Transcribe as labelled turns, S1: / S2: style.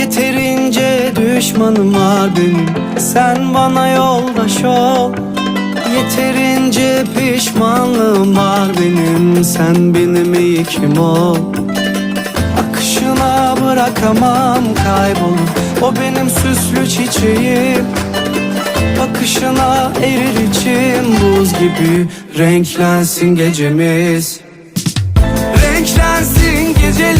S1: Yeterince düşmanım var benim Sen bana yoldaş ol. Yeterince pişmanlığım var benim. Sen benim iyi kim ol? Akışına bırakamam kaybolur O benim süslü çiçeğim. Bakışına erir içim. Buz gibi Renklensin gecemiz. Renklensin gecelerimiz